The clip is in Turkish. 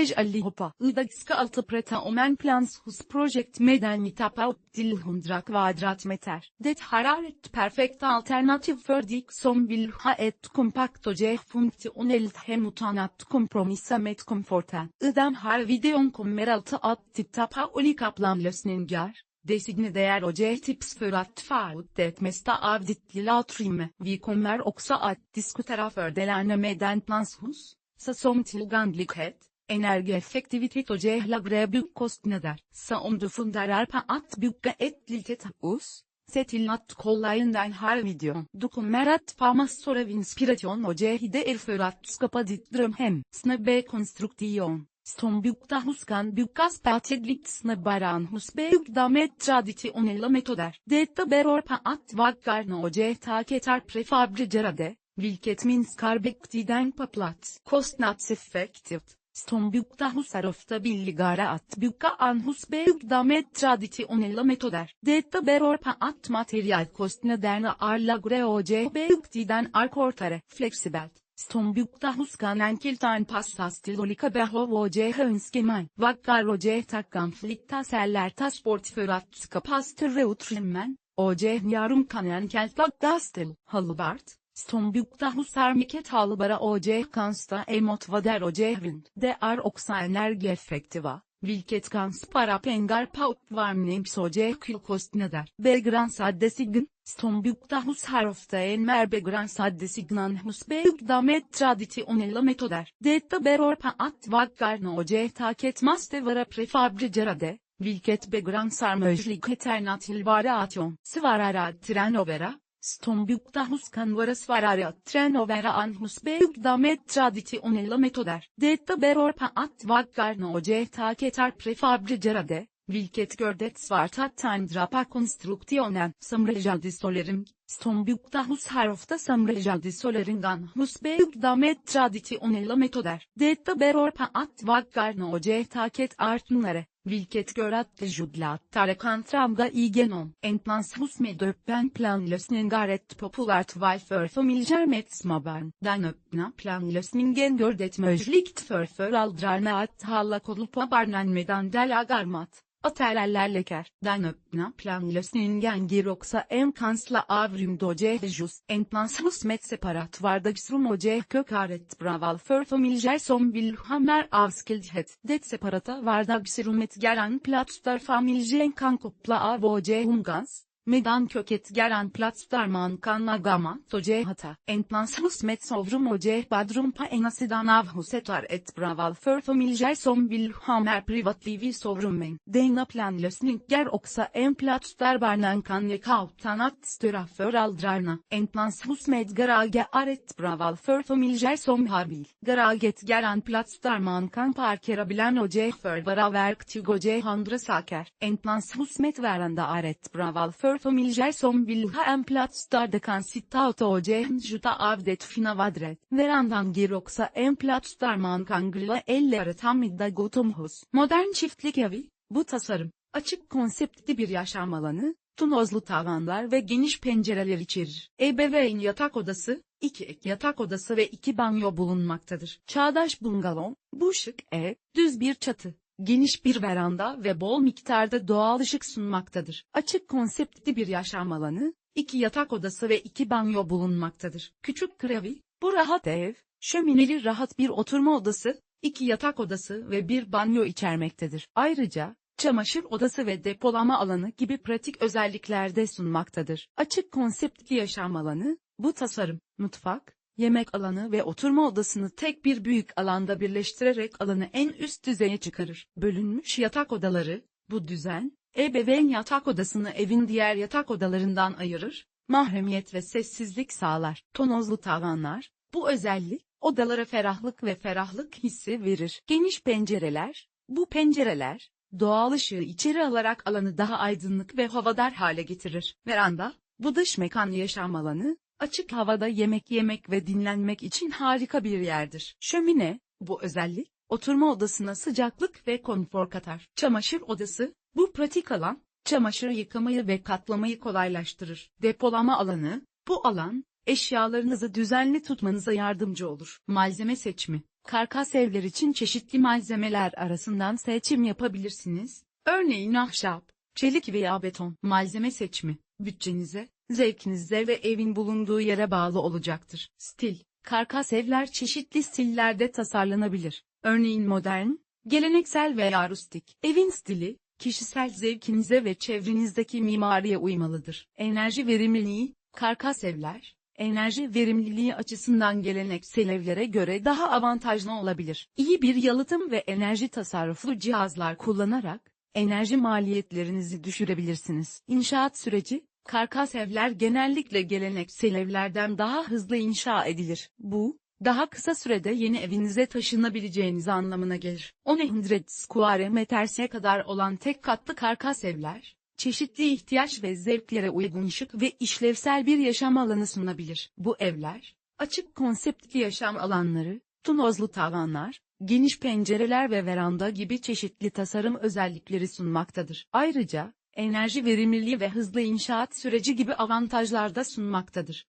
Hej Ali Hopa. Idagska altı preta omen plans hus project meden mitapa optil hundra kvadrat meter. Det hararet perfekta alternativ för dik som vill ha ett kompakt och funktionellt hem utan att kompromissa med komforten. Idam har videon kommer alltid att titta på olika planlösningar. Designe değer oce tips för att få det mesta av ditt. Vi kommer också att diskutera fördelarna med en planshus, såsom tillgänglighet, energieffektivitet och lägre byggkostnader. Så om du funderar på att bygga ett litet hus, se till att kolla in den här videon. Du kommer att få massor av inspiration och idéer för att skapa ditt drömhem. Snabbe konstruktion. Som byggda hus hus byggda med traditionella metoder. Detta beror på att väggarna och taket är prefabricerade, vilket minskar byggtiden på plats. Kostnadseffektivt. Som byggda hus är ofta billigare att bygga än hus byggda med traditionella metoder. Detta beror på att materialkostnaderna är lägre och byggtiden är kortare. Flexibelt. Som byggda hus kan enkelt anpassas till olika behov och önskemål. Vaggar och kan flyttas eller tas bort för att skapa större utrymmen, och yarım kan enkelt lagdas till. Halvbart. Som byggda hus är mycket hållbara och kan stå emot väder och vind. De är också energieffektiva vilket kan spara pengar på uppvärmning och kylkostnader. Begränsad design, som byggda hus har ofta en mer begränsad designan hus byggda med traditionella metoder. Detta beror på att väggarna och taket måste vara prefabricerade, vilket begränsar möjligheterna till variation. Svarar tren overa, som byggda hus kan vara svårare att träna än hus byggda med traditionella metoder. Detta beror på att väggarna och taket är prefabricerade, vilket gör det svårt att ändra på konstruktionen. Samrejadisolering, som byggda hus har ofta samrejadisolering än hus byggda med traditionella metoder. Detta beror på att väggarna och taket är tunnare, vilket gör att juglattare kan tramga igenom. Entlanshus med öppen planlösningar ett populärt val för familjer med småbarn. Den öppna planlösningen gör det möjligt för föräldrarna att hålla koll på barnen medan de lagar mat. Oteller leker. Den öppna planlösningen ger också en känsla av rymd och ljus. Entlanshus med separat vardagsrum och kök är ett bra val för familjer som vill ha mer avskildhet. Det separata vardagsrummet ger en plats där familjen kan koppla av och umgås. Medan köket gelen plats där man kan agama, toje hata. Entlanshus med sovrum och badrum på ena sidan av huset är ett bra val för som vill ha mer privatliv i sovrummen. Denna planlösning ger också en plats där barnen kan leka utan att störa föräldrarna. Entlanshus med garage är ett bra val för som har bil. Garaget ger en plats där man kan parkera bilen och förvara verktyg och andra saker. Entlanshus med veranda är ett bra val för familjer som vill ha en plats där de kan sitta och ta njuta av det fina vädret. Verandan ger också en plats där man kan grilla eller ta middag utomhus. Modern çiftlik evi, bu tasarım, açık konseptli bir yaşam alanı, tunozlu tavanlar ve geniş pencereler içerir. Ebeveyn yatak odası, iki ek yatak odası ve iki banyo bulunmaktadır. Çağdaş bungalov, bu şık ev, düz bir çatı, geniş bir veranda ve bol miktarda doğal ışık sunmaktadır. Açık konseptli bir yaşam alanı, iki yatak odası ve iki banyo bulunmaktadır. Küçük kravi, bu rahat ev, şömineli rahat bir oturma odası, iki yatak odası ve bir banyo içermektedir. Ayrıca, çamaşır odası ve depolama alanı gibi pratik özellikler de sunmaktadır. Açık konseptli yaşam alanı, bu tasarım, mutfak, yemek alanı ve oturma odasını tek bir büyük alanda birleştirerek alanı en üst düzeye çıkarır. Bölünmüş yatak odaları, bu düzen, ebeveyn yatak odasını evin diğer yatak odalarından ayırır, mahremiyet ve sessizlik sağlar. Tonozlu tavanlar, bu özellik, odalara ferahlık ve ferahlık hissi verir. Geniş pencereler, bu pencereler, doğal ışığı içeri alarak alanı daha aydınlık ve havadar hale getirir. Veranda, bu dış mekan yaşam alanı, Açık havada yemek yemek ve dinlenmek için harika bir yerdir. Şömine, bu özellik, oturma odasına sıcaklık ve konfor katar. Çamaşır odası, bu pratik alan, çamaşır yıkamayı ve katlamayı kolaylaştırır. Depolama alanı, bu alan, eşyalarınızı düzenli tutmanıza yardımcı olur. Malzeme seçimi, Karkas evler için çeşitli malzemeler arasından seçim yapabilirsiniz. Örneğin ahşap, çelik veya beton. Malzeme seçimi, bütçenize, zevkinize ve evin bulunduğu yere bağlı olacaktır. Stil, karkas evler çeşitli stillerde tasarlanabilir. Örneğin modern, geleneksel veya rustik. Evin stili, kişisel zevkinize ve çevrenizdeki mimariye uymalıdır. Enerji verimliliği, karkas evler, enerji verimliliği açısından geleneksel evlere göre daha avantajlı olabilir. İyi bir yalıtım ve enerji tasarruflu cihazlar kullanarak, enerji maliyetlerinizi düşürebilirsiniz. İnşaat süreci, karkas evler genellikle geleneksel evlerden daha hızlı inşa edilir. Bu, daha kısa sürede yeni evinize taşınabileceğiniz anlamına gelir. 100 square meters'e kadar olan tek katlı karkas evler, çeşitli ihtiyaç ve zevklere uygun şık ve işlevsel bir yaşam alanı sunabilir. Bu evler, açık konseptli yaşam alanları, tunozlu tavanlar, geniş pencereler ve veranda gibi çeşitli tasarım özellikleri sunmaktadır. Ayrıca, enerji verimliliği ve hızlı inşaat süreci gibi avantajlar da sunmaktadır.